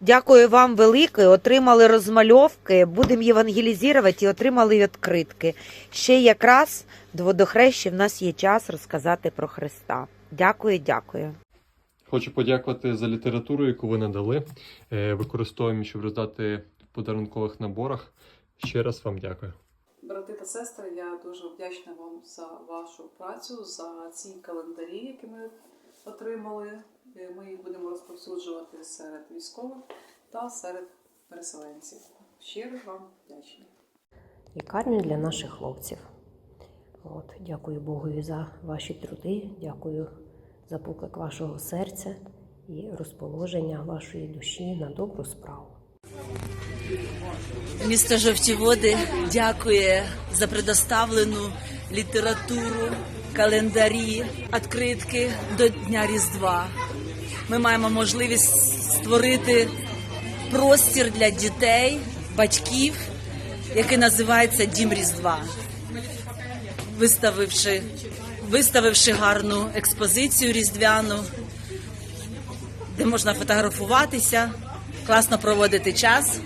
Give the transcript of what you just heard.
Дякую вам велике. Отримали розмальовки, будемо євангелізувати і отримали відкритки. Ще якраз до водохрещі в нас є час розказати про Христа. Дякую, дякую. Хочу подякувати за літературу, яку ви надали. Е, Використовуємо, щоб роздати в подарункових наборах. Ще раз вам дякую. Брати та сестри, я дуже вдячна вам за вашу працю, за ці календарі, які ми отримали. Е, Ми їх будемо розповсюджувати серед військових та серед переселенців. Щиро вам вдячна. лікарню для наших хлопців. От, дякую Богові за ваші труди, дякую за поклик вашого серця і розположення вашої душі на добру справу. Місто Жовті Води дякує за предоставлену літературу, календарі, відкритки до Дня Різдва. Ми маємо можливість створити простір для дітей, батьків, який називається Дім Різдва. Виставивши, виставивши гарну експозицію різдвяну, де можна фотографуватися, класно проводити час.